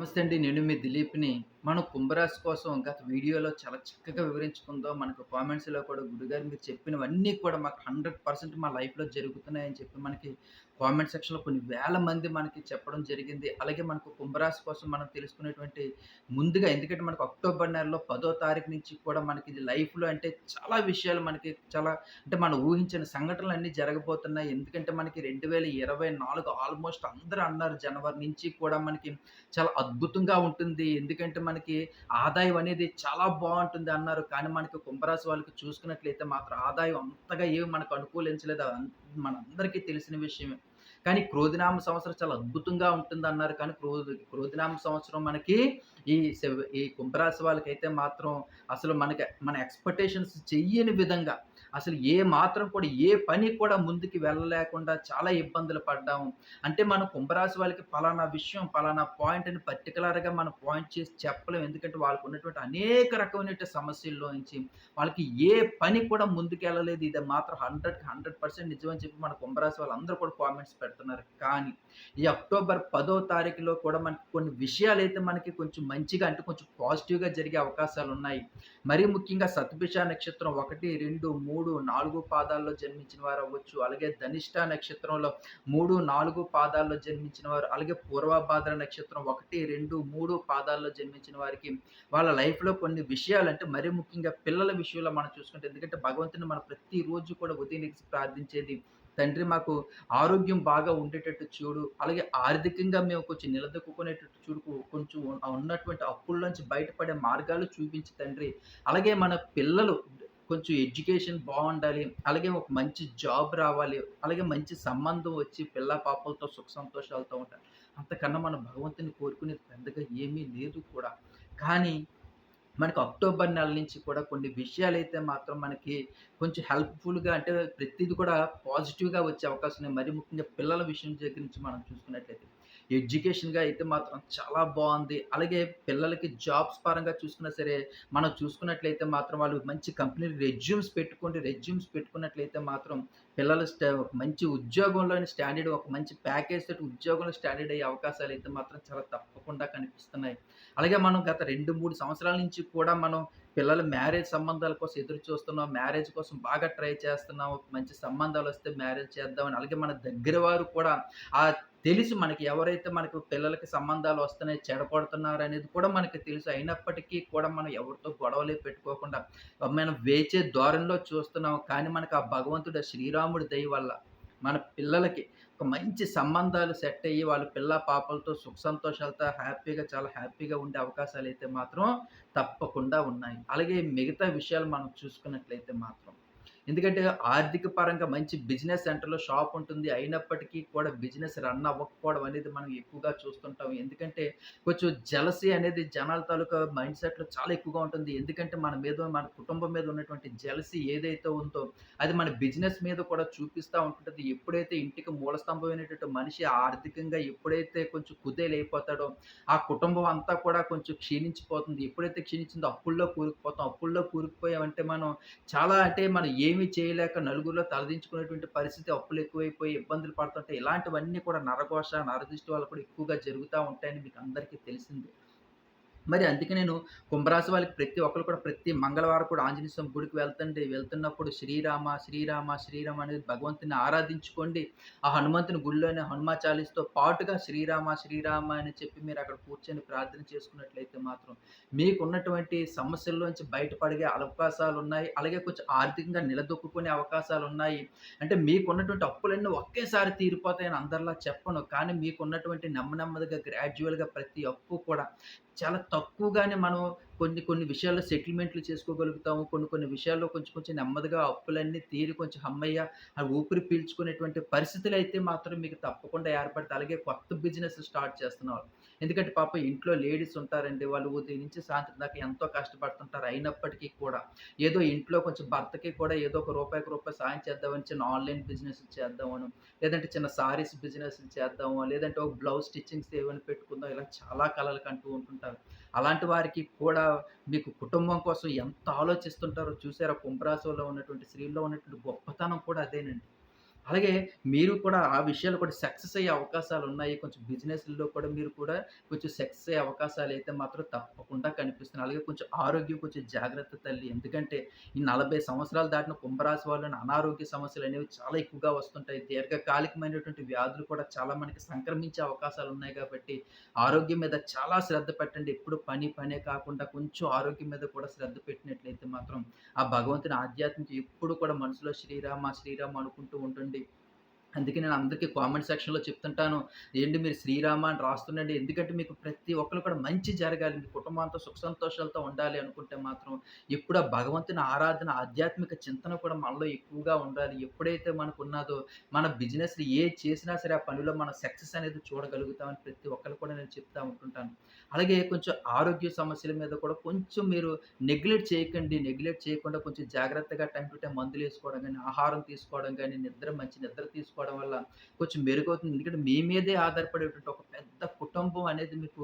నమస్తే అండి. నేను మీ దిలీప్‌ని. మనం కుంభరాశి కోసం గత వీడియోలో చాలా చక్కగా వివరించుకుందాం. మనకు కామెంట్స్‌లో కూడా గురుగారు మీరు చెప్పినవన్నీ కూడా మాకు 100% మా లైఫ్‌లో జరుగుతున్నాయని చెప్పి మనకి కామెంట్ సెక్షన్‌లో కొన్ని వేల మంది మనకి చెప్పడం జరిగింది. అలాగే మనకు కుంభరాశి కోసం మనం తెలుసుకునేటువంటి ముందుగా ఎందుకంటే మనకు అక్టోబర్ నెలలో పదో తారీఖు నుంచి కూడా మనకి ఇది లైఫ్‌లో అంటే చాలా విషయాలు మనకి చాలా అంటే మనం ఊహించిన సంఘటనలు అన్నీ జరగబోతున్నాయి. ఎందుకంటే మనకి 2024 ఆల్మోస్ట్ అందరూ అన్నారు జనవరి నుంచి కూడా మనకి చాలా అద్భుతంగా ఉంటుంది. ఎందుకంటే మనకి ఆదాయం అనేది చాలా బాగుంటుంది అన్నారు. కానీ మనకి కుంభరాశి వాళ్ళకి చూసుకున్నట్లయితే మాత్రం ఆదాయం అంతగా ఏమి మనకు అనుకూలించలేదు. మనందరికీ తెలిసిన విషయమే. కానీ క్రోధినామ సంవత్సరం చాలా అద్భుతంగా ఉంటుంది అన్నారు కానీ క్రోధి క్రోధినామ సంవత్సరం మనకి ఈ ఈ కుంభరాశి వాళ్ళకైతే మాత్రం అసలు మనకి మన ఎక్స్‌పెక్టేషన్స్ చెయ్యని విధంగా అసలు ఏ మాత్రం కూడా ఏ పని కూడా ముందుకు వెళ్ళలేకుండా చాలా ఇబ్బందులు పడ్డాము. అంటే మనం కుంభరాశి వాళ్ళకి పలానా విషయం, పలానా పాయింట్ అని పర్టికులర్గా మనం పాయింట్ చేసి చెప్పలేము ఎందుకంటే వాళ్ళకు ఉన్నటువంటి అనేక రకమైనటువంటి సమస్యల్లో నుంచి వాళ్ళకి ఏ పని కూడా ముందుకెళ్ళలేదు. ఇది మాత్రం హండ్రెడ్ హండ్రెడ్ పర్సెంట్ నిజమని చెప్పి మన కుంభరాశి వాళ్ళందరూ కూడా కామెంట్స్ పెడుతున్నారు. కానీ ఈ అక్టోబర్ పదో తారీఖులో కూడా మనకి కొన్ని విషయాలు అయితే మనకి కొంచెం మంచిగా అంటే కొంచెం పాజిటివ్‌గా జరిగే అవకాశాలు ఉన్నాయి మరీ ముఖ్యంగా శతభిష నక్షత్రం 1, 2, 3, 4 పాదాల్లో జన్మించిన వారు అవ్వచ్చు అలాగే ధనిష్ట నక్షత్రంలో 3, 4 పాదాల్లో జన్మించిన వారు, అలాగే పూర్వభాద్ర నక్షత్రం 1, 2, 3 పాదాల్లో జన్మించిన వారికి వాళ్ళ లైఫ్‌లో కొన్ని విషయాలు అంటే మరీ ముఖ్యంగా పిల్లల విషయంలో మనం చూసుకుంటే ఎందుకంటే భగవంతుని మనం ప్రతిరోజు కూడా ఉదయం ప్రార్థించేది తండ్రి మాకు ఆరోగ్యం బాగా ఉండేటట్టు చూడు. అలాగే ఆర్థికంగా మేము కొంచెం నిలదొక్కుకునేటట్టు చూడు. కొంచెం ఉన్నటువంటి అప్పుల్లోంచి బయటపడే మార్గాలు చూపించి తండ్రి. అలాగే మన పిల్లలు కొంచెం ఎడ్యుకేషన్ బాగుండాలి అలాగే ఒక మంచి జాబ్ రావాలి. అలాగే మంచి సంబంధం వచ్చి పిల్ల పాపలతో సుఖ సంతోషాలతో ఉంటారు అంతకన్నా మనం భగవంతుని కోరుకునేది పెద్దగా ఏమీ లేదు కూడా. కానీ మనకు అక్టోబర్ నెల నుంచి కూడా కొన్ని విషయాలు అయితే మాత్రం మనకి కొంచెం హెల్ప్‌ఫుల్‌గా అంటే ప్రతిదీ కూడా పాజిటివ్‌గా వచ్చే అవకాశం ఉన్నాయి. మరి ముఖ్యంగా పిల్లల విషయం దగ్గర నుంచి మనం చూసుకున్నట్లయితే. ఎడ్యుకేషన్‌గా అయితే మాత్రం చాలా బాగుంది అలాగే పిల్లలకి జాబ్స్ పరంగా చూసుకున్నా సరే, మనం చూసుకున్నట్లయితే మాత్రం వాళ్ళు మంచి కంపెనీ రెజ్యూమ్స్ పెట్టుకుంటే రెజ్యూమ్స్ పెట్టుకున్నట్లయితే మాత్రం పిల్లలు స్టా ఒక మంచి ఉద్యోగంలోని స్టాండర్డ్ ఒక మంచి ప్యాకేజ్ తోటి ఉద్యోగంలో స్టాండర్డ్ అయ్యే అవకాశాలు అయితే మాత్రం చాలా తప్పకుండా కనిపిస్తున్నాయి. అలాగే మనం గత 2, 3 సంవత్సరాల నుంచి కూడా మనం పిల్లల మ్యారేజ్ సంబంధాల కోసం ఎదురు చూస్తున్నాం. మ్యారేజ్ కోసం బాగా ట్రై చేస్తున్నాం. మంచి సంబంధాలు వస్తే మ్యారేజ్ చేద్దామని. అలాగే మన దగ్గర వారు కూడా ఆ తెలుసు మనకి ఎవరైతే మనకు పిల్లలకి సంబంధాలు వస్తున్నాయి, చెడగొడుతున్నారనేది కూడా మనకి తెలుసు. అయినప్పటికీ కూడా మనం ఎవరితో గొడవలే పెట్టుకోకుండా మనం వేచే ధోరణిలో చూస్తున్నాం. కానీ మనకు ఆ భగవంతుడు శ్రీరాముడి దయ వల్ల మన పిల్లలకి ఒక మంచి సంబంధాలు సెట్ అయ్యి వాళ్ళ పిల్ల పాపలతో సుఖ సంతోషాలతో హ్యాపీగా చాలా హ్యాపీగా ఉండే అవకాశాలు అయితే మాత్రం తప్పకుండా ఉన్నాయి. అలాగే మిగతా విషయాలు మనం చూసుకున్నట్లయితే మాత్రం ఎందుకంటే ఆర్థిక పరంగా మంచి బిజినెస్ సెంటర్‌లో షాప్ ఉంటుంది. అయినప్పటికీ కూడా బిజినెస్ రన్ అవ్వకపోవడం అనేది మనం ఎక్కువగా చూస్తుంటాం. ఎందుకంటే కొంచెం జెలసీ అనేది జనాల తాలూకా మైండ్ సెట్లో చాలా ఎక్కువగా ఉంటుంది. ఎందుకంటే మన మీద మన కుటుంబం మీద ఉన్నటువంటి జెలసీ ఏదైతే ఉందో అది మన బిజినెస్ మీద కూడా చూపిస్తూ ఉంటుంది ఎప్పుడైతే ఇంటికి మూలస్తంభమైనటువంటి మనిషి ఆర్థికంగా ఎప్పుడైతే కొంచెం కుదేలైపోతాడో ఆ కుటుంబం అంతా కూడా కొంచెం క్షీణించిపోతుంది. ఎప్పుడైతే క్షీణించిందో అప్పుల్లో కూరుకుపోతాం. అప్పుల్లో కూరుకుపోయామంటే మనం చాలా అంటే మనం ఏమి చేయలేక నలుగురిలో తలదించుకునేటువంటి పరిస్థితి అప్పులు ఎక్కువైపోయి ఇబ్బందులు పడుతుంటే ఇలాంటివన్నీ కూడా నరఘోష, నరదృష్టి వల్ల కూడా ఎక్కువగా జరుగుతూ ఉంటాయని మీకు అందరికీ తెలిసిందే. మరి అందుకే నేను కుంభరాశి వాళ్ళకి ప్రతి ఒక్కరు కూడా ప్రతి మంగళవారం కూడా ఆంజనేయ స్వామి గుడికి వెళ్తండి. వెళ్తున్నప్పుడు శ్రీరామ, శ్రీరామ, శ్రీరామ అనేది భగవంతుని ఆరాధించుకోండి. ఆ హనుమంతుని గుడిలోనే హనుమా చాలీస్‌తో పాటుగా శ్రీరామ, శ్రీరామ అని చెప్పి మీరు అక్కడ కూర్చొని ప్రార్థన చేసుకున్నట్లయితే మాత్రం మీకున్నటువంటి సమస్యల్లోంచి బయటపడే అవకాశాలున్నాయి. అలాగే కొంచెం ఆర్థికంగా నిలదొక్కుకునే అవకాశాలున్నాయి. అంటే మీకున్నటువంటి అప్పులన్నీ ఒకేసారి తీరిపోతాయని అందరిలా చెప్పను. కానీ మీకున్నటువంటి నెమ్మ నెమ్మదిగా గ్రాడ్యుయల్‌గా ప్రతి అప్పు కూడా చాలా తక్కువగానే మనం కొన్ని కొన్ని విషయాల్లో సెటిల్‌మెంట్లు చేసుకోగలుగుతాము. కొన్ని కొన్ని విషయాల్లో కొంచెం కొంచెం నెమ్మదిగా అప్పులన్నీ తీరి కొంచెం హమ్మయ్య! ఊపిరి పీల్చుకునేటువంటి పరిస్థితులు అయితే మాత్రం మీకు తప్పకుండా ఏర్పడతాయి. అలాగే కొత్త బిజినెస్ స్టార్ట్ చేస్తున్నవాళ్ళు. ఎందుకంటే పాపం ఇంట్లో లేడీస్ ఉంటారండి. వాళ్ళు ఉదయం నుంచి సాయంత్రం దాకా ఎంతో కష్టపడుతుంటారు. అయినప్పటికీ కూడా ఏదో ఇంట్లో కొంచెం భర్తకి కూడా ఏదో ఒక రూపాయికి రూపాయి సాయం చేద్దామని చిన్న ఆన్‌లైన్ బిజినెస్ చేద్దామను లేదంటే చిన్న సారీస్ బిజినెస్ చేద్దామో, లేదంటే ఒక బ్లౌజ్ స్టిచ్చింగ్స్ ఏమైనా పెట్టుకుందాం ఇలా చాలా కళలు కంటూ ఉంటుంటారు. అలాంటి వారికి కూడా మీకు కుటుంబం కోసం ఎంత ఆలోచిస్తుంటారో చూసారా? కుంభరాశిలో ఉన్నటువంటి స్త్రీల్లో ఉన్నటువంటి గొప్పతనం కూడా అదేనండి. అలాగే మీరు కూడా ఆ విషయాలు కూడా సక్సెస్ అయ్యే అవకాశాలు ఉన్నాయి కొంచెం బిజినెస్‌లో కూడా మీరు కూడా కొంచెం సక్సెస్ అయ్యే అవకాశాలు అయితే మాత్రం తప్పకుండా కనిపిస్తున్నాయి. అలాగే కొంచెం ఆరోగ్యం కొంచెం జాగ్రత్త తల్లి. ఎందుకంటే ఈ 40 సంవత్సరాలు దాటిన కుంభరాశి వాళ్ళని అనారోగ్య సమస్యలు అనేవి చాలా ఎక్కువగా వస్తుంటాయి. దీర్ఘకాలికమైనటువంటి వ్యాధులు కూడా చాలా మనకి సంక్రమించే అవకాశాలు ఉన్నాయి కాబట్టి, ఆరోగ్యం మీద చాలా శ్రద్ధ పెట్టండి. ఎప్పుడు పని, పనే కాకుండా కొంచెం ఆరోగ్యం మీద కూడా శ్రద్ధ పెట్టినట్లయితే మాత్రం, ఆ భగవంతుని ఆధ్యాత్మిక ఎప్పుడు కూడా మనసులో శ్రీరామ, శ్రీరామ అనుకుంటూ ఉండండి. అందుకే నేను అందరికీ కామెంట్ సెక్షన్‌లో చెప్తుంటాను. ఏంటి మీరు శ్రీరామ అని రాస్తుండండి. ఎందుకంటే మీకు ప్రతి ఒక్కళ్ళు కూడా మంచి జరగాలి. మీ కుటుంబంతో సుఖ సంతోషాలతో ఉండాలి అనుకుంటే మాత్రం, ఎప్పుడు ఆ భగవంతుని ఆరాధన, ఆధ్యాత్మిక చింతన కూడా మనలో ఎక్కువగా ఉండాలి. ఎప్పుడైతే మనకు ఉన్నదో మన బిజినెస్ ఏ చేసినా సరే, ఆ పనిలో మనం సక్సెస్ అనేది చూడగలుగుతామని ప్రతి ఒక్కళ్ళు కూడా నేను చెప్తా ఉంటుంటాను. అలాగే కొంచెం ఆరోగ్య సమస్యల మీద కూడా కొంచెం మీరు నెగ్లెక్ట్ చేయకండి. నెగ్లెక్ట్ చేయకుండా కొంచెం జాగ్రత్తగా టైం టు మందులు వేసుకోవడం కానీ ఆహారం తీసుకోవడం కానీ నిద్ర మంచి నిద్ర తీసుకోవడం వల్ల కొంచెం మెరుగవుతుంది. ఎందుకంటే మీ మీదే ఆధారపడేటువంటి ఒక పెద్ద కుటుంబం అనేది మీకు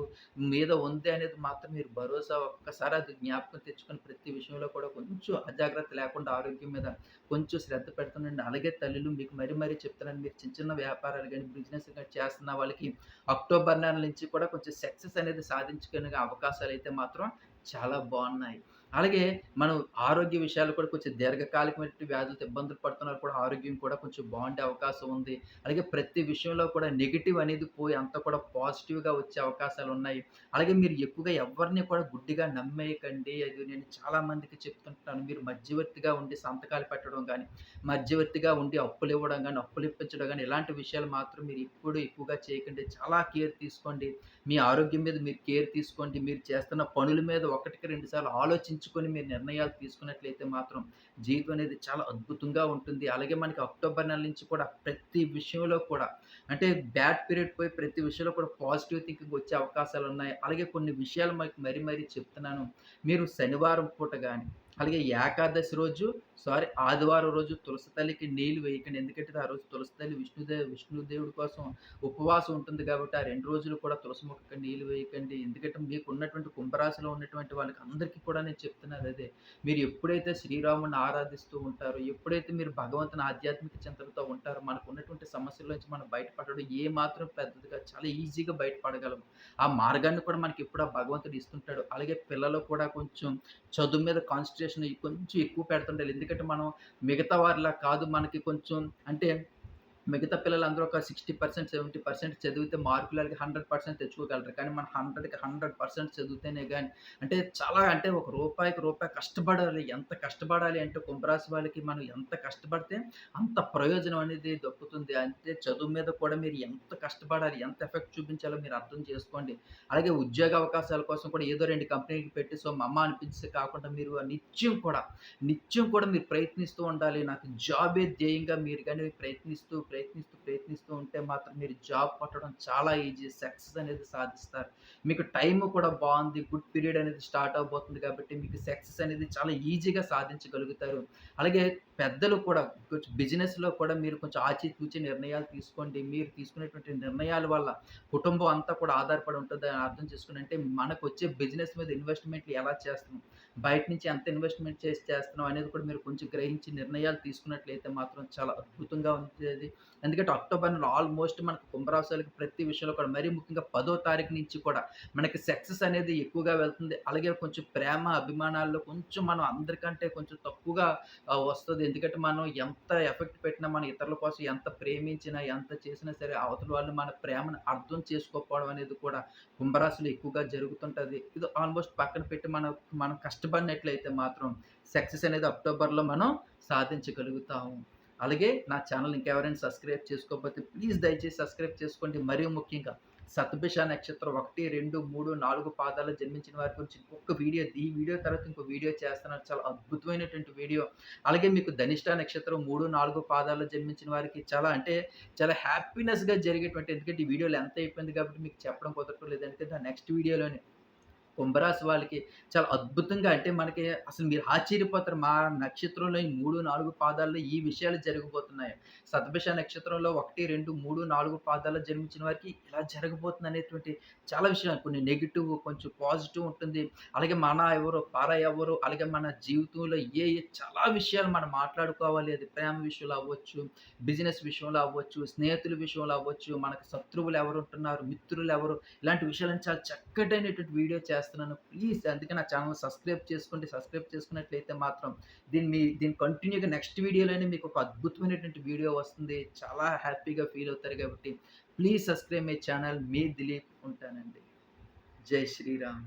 మీద ఉంది అనేది మాత్రం మీరు భరోసా ఒక్కసారి అది జ్ఞాపకం తెచ్చుకొని ప్రతి విషయంలో కూడా కొంచెం అజాగ్రత్త లేకుండా ఆరోగ్యం మీద కొంచెం శ్రద్ధ పెడుతుండండి. అలాగే తల్లులు మీకు మరీ మరీ చెప్తున్నాను. మీరు చిన్న చిన్న వ్యాపారాలు కానీ బిజినెస్ కానీ చేస్తున్న వాళ్ళకి అక్టోబర్ నెల నుంచి కూడా కొంచెం సక్సెస్ అనేది సాధించుకునే అవకాశాలు అయితే మాత్రం చాలా బాగున్నాయి అలాగే మనం ఆరోగ్య విషయాలు కూడా కొంచెం దీర్ఘకాలికమైన వ్యాధులతో ఇబ్బందులు పడుతున్నారు కూడా ఆరోగ్యం కూడా కొంచెం బాగుండే అవకాశం ఉంది. అలాగే ప్రతి విషయంలో కూడా నెగిటివ్ అనేది పోయి అంతా కూడా పాజిటివ్‌గా వచ్చే అవకాశాలు ఉన్నాయి అలాగే మీరు ఎక్కువగా ఎవరిని కూడా గుడ్డిగా నమ్మేయకండి. అది నేను చాలా మందికి చెప్తుంటాను. మీరు మధ్యవర్తిగా ఉండి సంతకాలు పెట్టడం కానీ మధ్యవర్తిగా ఉండి అప్పులు ఇవ్వడం కానీ అప్పులు ఇప్పించడం కానీ ఇలాంటి విషయాలు మాత్రం మీరు ఎప్పుడు ఎక్కువగా చేయకండి. చాలా కేర్ తీసుకోండి. మీ ఆరోగ్యం మీద మీరు కేర్ తీసుకోండి. మీరు చేస్తున్న పనుల మీద ఒకటికి రెండు సార్లు ఆలోచించుకొని మీరు నిర్ణయాలు తీసుకున్నట్లయితే మాత్రం జీవితం అనేది చాలా అద్భుతంగా ఉంటుంది. అలాగే మనకి అక్టోబర్ నెల నుంచి కూడా ప్రతి విషయంలో కూడా అంటే బ్యాడ్ పీరియడ్ పోయి ప్రతి విషయంలో కూడా పాజిటివ్ థింకింగ్ వచ్చే అవకాశాలు ఉన్నాయి అలాగే కొన్ని విషయాలు మీకు మరీ మరీ చెప్తున్నాను. మీరు శనివారం పూట కానీ అలాగే ఏకాదశి రోజు సారీ ఆదివారం రోజు తులసి తల్లికి నీళ్ళు వేయకండి. ఎందుకంటే ఆ రోజు తులసి తల్లి విష్ణుదే విష్ణుదేవుడి కోసం ఉపవాసం ఉంటుంది కాబట్టి, ఆ రెండు రోజులు కూడా తులసి మొక్కకి నీళ్ళు వేయకండి. ఎందుకంటే మీకున్నటువంటి కుంభరాశిలో ఉన్నటువంటి వాళ్ళకి అందరికీ కూడా నేను చెప్తున్నాను అదే. మీరు ఎప్పుడైతే శ్రీరాముని ఆరాధిస్తూ ఉంటారో, ఎప్పుడైతే మీరు భగవంతుని ఆధ్యాత్మిక చింతనతో ఉంటారో, మనకు ఉన్నటువంటి సమస్యల నుంచి మనం బయటపడడం ఏ మాత్రం పెద్దదిగా చాలా ఈజీగా బయటపడగలం. ఆ మార్గాన్ని కూడా మనకి ఎప్పుడు ఆ భగవంతుడు ఇస్తుంటాడు. అలాగే పిల్లలు కూడా కొంచెం చదువు మీద కాన్సంట్రేషన్ కొంచెం ఎక్కువ పెడుతుండాలి. ఎందుకంటే మనం మిగతా వారిలా కాదు మనకి కొంచెం అంటే మిగతా పిల్లలందరూ ఒక 60%, 70% చదివితే మార్కులకి 100% తెచ్చుకోగలరు. కానీ మనం 100కి 100% చదివితేనే కానీ అంటే చాలా అంటే ఒక రూపాయికి రూపాయి కష్టపడాలి. ఎంత కష్టపడాలి అంటే కుంభరాశి వాళ్ళకి మనం ఎంత కష్టపడితే అంత ప్రయోజనం అనేది దక్కుతుంది. అంటే చదువు మీద కూడా మీరు ఎంత కష్టపడాలి, ఎంత ఎఫెక్ట్ చూపించాలో మీరు అర్థం చేసుకోండి. అలాగే ఉద్యోగ అవకాశాల కోసం కూడా ఏదో రెండు కంపెనీలకు పెట్టి సో మమ్మ అనిపించి కాకుండా మీరు నిత్యం కూడా, నిత్యం కూడా మీరు ప్రయత్నిస్తూ ఉండాలి. నాకు జాబే ధ్యేయంగా మీరు కానీ ప్రయత్నిస్తూ, ప్రయత్నిస్తూ, ప్రయత్నిస్తూ ఉంటే మాత్రం మీరు జాబ్ కొట్టడం చాలా ఈజీ. సక్సెస్ అనేది సాధిస్తారు. మీకు టైం కూడా బాగుంది గుడ్ పీరియడ్ అనేది స్టార్ట్ అవబోతుంది కాబట్టి మీకు సక్సెస్ అనేది చాలా ఈజీగా సాధించగలుగుతారు. అలాగే పెద్దలు కూడా కొంచెం బిజినెస్‌లో కూడా మీరు కొంచెం ఆచితూచి నిర్ణయాలు తీసుకోండి. మీరు తీసుకునేటువంటి నిర్ణయాల వల్ల కుటుంబం అంతా కూడా ఆధారపడి ఉంటుంది అని అర్థం చేసుకుని అంటే వచ్చే బిజినెస్ మీద ఇన్వెస్ట్‌మెంట్లు ఎలా చేస్తాం బయట నుంచి ఎంత ఇన్వెస్ట్‌మెంట్ చేసి చేస్తున్నాం అనేది కూడా మీరు కొంచెం గ్రహించి నిర్ణయాలు తీసుకున్నట్లయితే మాత్రం చాలా అద్భుతంగా ఉంటుంది ఎందుకంటే అక్టోబర్ నెల ఆల్మోస్ట్ మనకు కుంభరాశి ప్రతి విషయంలో కూడా మరీ ముఖ్యంగా పదో తారీఖు నుంచి కూడా మనకి సక్సెస్ అనేది ఎక్కువగా వెళ్తుంది. అలాగే కొంచెం ప్రేమ, అభిమానాల్లో కొంచెం మనం అందరికంటే కొంచెం తక్కువగా వస్తుంది. ఎందుకంటే మనం ఎంత ఎఫెక్ట్ పెట్టినా మన ఇతరుల కోసం ఎంత ప్రేమించినా, ఎంత చేసినా సరే అవతల వాళ్ళు మన ప్రేమను అర్థం చేసుకోకపోవడం అనేది కూడా కుంభరాశులు ఎక్కువగా జరుగుతుంటుంది. ఇది ఆల్మోస్ట్ పక్కన పెట్టి మనం కష్టం కష్టపడినట్లయితే మాత్రం సక్సెస్ అనేది అక్టోబర్‌లో మనం సాధించగలుగుతాము. అలాగే నా ఛానెల్ ఇంకెవరైనా సబ్స్క్రైబ్ చేసుకోకపోతే ప్లీజ్ దయచేసి సబ్స్క్రైబ్ చేసుకోండి. మరీ ముఖ్యంగా శతభిష నక్షత్రం ఒకటి రెండు మూడు నాలుగు పాదాలు జన్మించిన వారి గురించి ఇంకొక వీడియో ఈ వీడియో తర్వాత ఇంకో వీడియో చేస్తున్నాను. చాలా అద్భుతమైనటువంటి వీడియో. అలాగే మీకు ధనిష్ట నక్షత్రం మూడు నాలుగు పాదాలు జన్మించిన వారికి చాలా అంటే చాలా హ్యాపీనెస్‌గా జరిగేటువంటి ఎందుకంటే ఈ వీడియో లెంత్ అయిపోయింది కాబట్టి మీకు చెప్పడం కుదరటం లేదంటే నా నెక్స్ట్ వీడియోలోనే కుంభరాశి వాళ్ళకి చాలా అద్భుతంగా అంటే మనకి అసలు మీరు ఆశ్చర్యపోతారు. మా నక్షత్రంలో ఈ 3, 4 పాదాల్లో ఈ విషయాలు జరగబోతున్నాయి. సతభిష నక్షత్రంలో 1, 2, 3, 4 పాదాల్లో జన్మించిన వారికి ఇలా జరగబోతుంది అనేటువంటి చాలా విషయాలు కొన్ని నెగిటివ్ కొంచెం పాజిటివ్ ఉంటుంది. అలాగే మన ఎవరు, పార ఎవరు, అలాగే మన జీవితంలో ఏ ఏ చాలా విషయాలు మనం మాట్లాడుకోవాలి. అది ప్రేమ విషయంలో అవ్వచ్చు, బిజినెస్ విషయంలో అవ్వచ్చు, స్నేహితుల విషయంలో అవ్వచ్చు, మనకు శత్రువులు ఎవరు ఉంటున్నారు, మిత్రులు ఎవరు, ఇలాంటి విషయాలను చాలా చక్కటైనటువంటి వీడియో చేస్తున్నాను. ప్లీజ్ అందుకే నా ఛానల్ సబ్స్క్రైబ్ చేసుకోండి. సబ్స్క్రైబ్ చేసుకున్నట్లయితే మాత్రం దీన్ని మీ దీన్ని కంటిన్యూగా నెక్స్ట్ వీడియోలోనే మీకు ఒక అద్భుతమైనటువంటి వీడియో వస్తుంది. చాలా హ్యాపీగా ఫీల్ అవుతారు కాబట్టి ప్లీజ్ సబ్స్క్రైబ్ మై ఛానల్. మీ దిలీప్ ఉంటానండి. జై శ్రీరామ్.